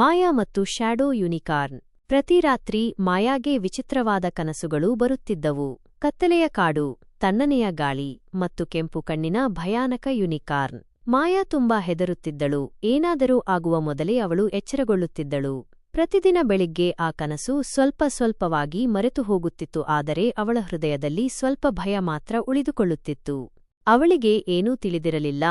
ಮಾಯಾ ಮತ್ತು shadow unicorn. ಪ್ರತಿ ರಾತ್ರಿ ಮಾಯಾಗೆ ವಿಚಿತ್ರವಾದ ಕನಸುಗಳು ಬರುತ್ತಿದ್ದವು. ಕತ್ತಲೆಯ ಕಾಡು, ತಣ್ಣನೆಯ ಗಾಳಿ ಮತ್ತು ಕೆಂಪು ಕಣ್ಣಿನ ಭಯಾನಕ ಯುನಿಕಾರ್ನ್. ಮಾಯಾ ತುಂಬಾ ಹೆದರುತ್ತಿದ್ದಳು. ಏನಾದರೂ ಆಗುವ ಮೊದಲೇ ಅವಳು ಎಚ್ಚರಗೊಳ್ಳುತ್ತಿದ್ದಳು. ಪ್ರತಿದಿನ ಬೆಳಿಗ್ಗೆ ಆ ಕನಸು ಸ್ವಲ್ಪ ಸ್ವಲ್ಪವಾಗಿ ಮರೆತು ಹೋಗುತ್ತಿತ್ತು ಆದರೆ ಅವಳ ಹೃದಯದಲ್ಲಿ ಸ್ವಲ್ಪ ಭಯ ಮಾತ್ರ ಉಳಿದುಕೊಳ್ಳುತ್ತಿತ್ತು. ಅವಳಿಗೆ ಏನೂ ತಿಳಿದಿರಲಿಲ್ಲ,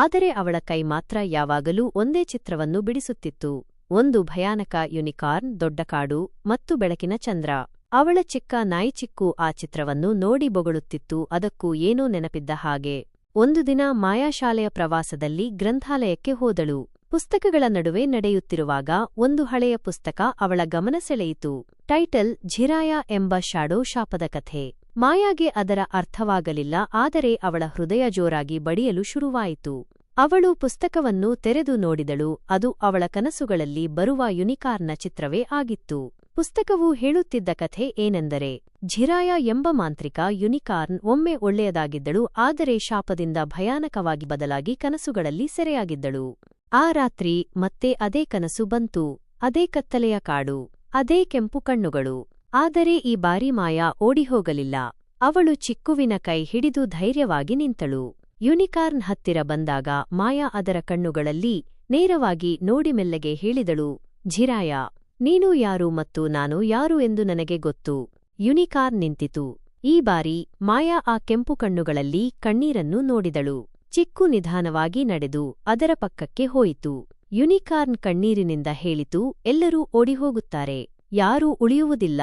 ಆದರೆ ಅವಳ ಕೈ ಮಾತ್ರ ಯಾವಾಗಲೂ ಒಂದೇ ಚಿತ್ರವನ್ನು ಬಿಡಿಸುತ್ತಿತ್ತು. ಒಂದು ಭಯಾನಕ ಯುನಿಕಾರ್ನ್, ದೊಡ್ಡ ಕಾಡು ಮತ್ತು ಬೆಳಕಿನ ಚಂದ್ರ. ಅವಳ ಚಿಕ್ಕ ನಾಯಿಚಿಕ್ಕು ಆ ಚಿತ್ರವನ್ನು ನೋಡಿ ಬೊಗಳುತ್ತಿತ್ತು, ಅದಕ್ಕೂ ಏನೋ ನೆನಪಿದ್ದ ಹಾಗೆ. ಒಂದು ದಿನ ಮಾಯಾಶಾಲೆಯ ಪ್ರವಾಸದಲ್ಲಿ ಗ್ರಂಥಾಲಯಕ್ಕೆ ಹೋದಳು. ಪುಸ್ತಕಗಳ ನಡುವೆ ನಡೆಯುತ್ತಿರುವಾಗ ಒಂದು ಹಳೆಯ ಪುಸ್ತಕ ಅವಳ ಗಮನ ಸೆಳೆಯಿತು. ಟೈಟಲ್, ಝಿರಾಯ ಎಂಬ ಶಾಡೋ ಶಾಪದ ಕಥೆ. ಮಾಯಾಗೆ ಅದರ ಅರ್ಥವಾಗಲಿಲ್ಲ, ಆದರೆ ಅವಳ ಹೃದಯ ಜೋರಾಗಿ ಬಡಿಯಲು ಶುರುವಾಯಿತು. ಅವಳು ಪುಸ್ತಕವನ್ನು ತೆರೆದು ನೋಡಿದಳು, ಅದು ಅವಳ ಕನಸುಗಳಲ್ಲಿ ಬರುವ ಯುನಿಕಾರ್ನ ಚಿತ್ರವೇ ಆಗಿತ್ತು. ಪುಸ್ತಕವು ಹೇಳುತ್ತಿದ್ದ ಕಥೆ ಏನೆಂದರೆ, ಝಿರಾಯ ಎಂಬ ಮಾಂತ್ರಿಕ ಯುನಿಕಾರ್ನ್ ಒಮ್ಮೆ ಒಳ್ಳೆಯದಾಗಿದ್ದಳು, ಆದರೆ ಶಾಪದಿಂದ ಭಯಾನಕವಾಗಿ ಬದಲಾಗಿ ಕನಸುಗಳಲ್ಲಿ ಸೆರೆಯಾಗಿದ್ದಳು. ಆ ರಾತ್ರಿ ಮತ್ತೆ ಅದೇ ಕನಸು ಬಂತು, ಅದೇ ಕತ್ತಲೆಯ ಕಾಡು, ಅದೇ ಕೆಂಪು ಕಣ್ಣುಗಳು. ಆದರೆ ಈ ಬಾರಿ ಮಾಯಾ ಓಡಿಹೋಗಲಿಲ್ಲ. ಅವಳು ಚಿಕ್ಕುವಿನ ಕೈ ಹಿಡಿದು ಧೈರ್ಯವಾಗಿ ನಿಂತಳು. ಯುನಿಕಾರ್ನ್ ಹತ್ತಿರ ಬಂದಾಗ ಮಾಯಾ ಅದರ ಕಣ್ಣುಗಳಲ್ಲಿ ನೇರವಾಗಿ ನೋಡಿ ಮೆಲ್ಲಗೆ ಹೇಳಿದಳು, ಝಿರಾಯ, ನೀನು ಯಾರು ಮತ್ತು ನಾನು ಯಾರು ಎಂದು ನನಗೆ ಗೊತ್ತು ಯುನಿಕಾರ್ನ್ ನಿಂತಿತು. ಈ ಬಾರಿ ಮಾಯಾ ಆ ಕೆಂಪು ಕಣ್ಣುಗಳಲ್ಲಿ ಕಣ್ಣೀರನ್ನು ನೋಡಿದಳು. ಚಿಕ್ಕು ನಿಧಾನವಾಗಿ ನಡೆದು ಅದರ ಪಕ್ಕಕ್ಕೆ ಹೋಯಿತು. ಯುನಿಕಾರ್ನ್ ಕಣ್ಣೀರಿನಿಂದ ಹೇಳಿತು, ಎಲ್ಲರೂ ಓಡಿಹೋಗುತ್ತಾರೆ. ಯಾರೂ ಉಳಿಯುವುದಿಲ್ಲ.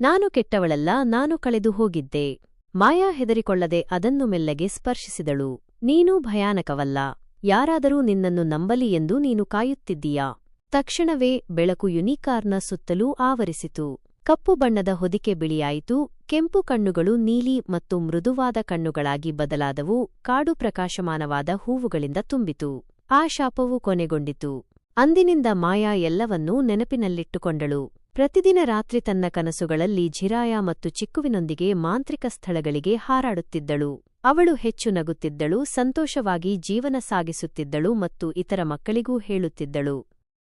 ನಾನು ಕೆಟ್ಟವಳಲ್ಲ, ನಾನು ಕಳೆದು ಹೋಗಿದ್ದೆ. ಮಾಯಾ ಹೆದರಿಕೊಳ್ಳದೆ ಅದನ್ನು ಮೆಲ್ಲಗೆ ಸ್ಪರ್ಶಿಸಿದಳು. ನೀನೂ ಭಯಾನಕವಲ್ಲ. ಯಾರಾದರೂ ನಿನ್ನನ್ನು ನಂಬಲಿ ಎಂದು ನೀನು ಕಾಯುತ್ತಿದ್ದೀಯಾ? ತಕ್ಷಣವೇ ಬೆಳಕು ಯುನಿಕಾರ್ನ ಸುತ್ತಲೂ ಆವರಿಸಿತು. ಕಪ್ಪು ಬಣ್ಣದ ಹೊದಿಕೆ ಬಿಳಿಯಾಯಿತು. ಕೆಂಪು ಕಣ್ಣುಗಳು ನೀಲಿ ಮತ್ತು ಮೃದುವಾದ ಕಣ್ಣುಗಳಾಗಿ ಬದಲಾದವು. ಕಾಡು ಪ್ರಕಾಶಮಾನವಾದ ಹೂವುಗಳಿಂದ ತುಂಬಿತು. ಆ ಶಾಪವು ಕೊನೆಗೊಂಡಿತು. ಅಂದಿನಿಂದ ಮಾಯಾ ಎಲ್ಲವನ್ನೂ ನೆನಪಿನಲ್ಲಿಟ್ಟುಕೊಂಡಳು. ಪ್ರತಿದಿನ ರಾತ್ರಿ ತನ್ನ ಕನಸುಗಳಲ್ಲಿ ಝಿರಾಯ ಮತ್ತು ಚಿಕ್ಕುವಿನೊಂದಿಗೆ ಮಾಂತ್ರಿಕ ಸ್ಥಳಗಳಿಗೆ ಹಾರಾಡುತ್ತಿದ್ದಳು. ಅವಳು ಹೆಚ್ಚು ನಗುತ್ತಿದ್ದಳು, ಸಂತೋಷವಾಗಿ ಜೀವನ ಸಾಗಿಸುತ್ತಿದ್ದಳು ಮತ್ತು ಇತರ ಮಕ್ಕಳಿಗೂ ಹೇಳುತ್ತಿದ್ದಳು.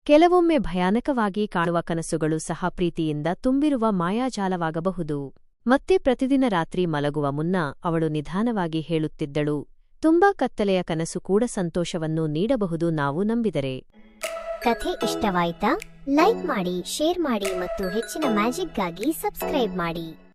ಕೆಲವೊಮ್ಮೆ ಭಯಾನಕವಾಗಿ ಕಾಣುವ ಕನಸುಗಳು ಸಹ ಪ್ರೀತಿಯಿಂದ ತುಂಬಿರುವ ಮಾಯಾಜಾಲವಾಗಬಹುದು. ಮತ್ತೆ ಪ್ರತಿದಿನ ರಾತ್ರಿ ಮಲಗುವ ಮುನ್ನ ಅವಳು ನಿಧಾನವಾಗಿ ಹೇಳುತ್ತಿದ್ದಳು, ತುಂಬಾ ಕತ್ತಲೆಯ ಕನಸು ಕೂಡ ಸಂತೋಷವನ್ನು ನೀಡಬಹುದು, ನಾವು ನಂಬಿದರೆ. ಕಥೆ ಇಷ್ಟವಾಯ್ತಾ? ಲೈಕ್ ಮಾಡಿ ಶೇರ್ ಮಾಡಿ ಮತ್ತು ಹೆಚ್ಚಿನ ಮ್ಯಾಜಿಕ್ಗಾಗಿ ಸಬ್ಸ್ಕ್ರೈಬ್ ಮಾಡಿ.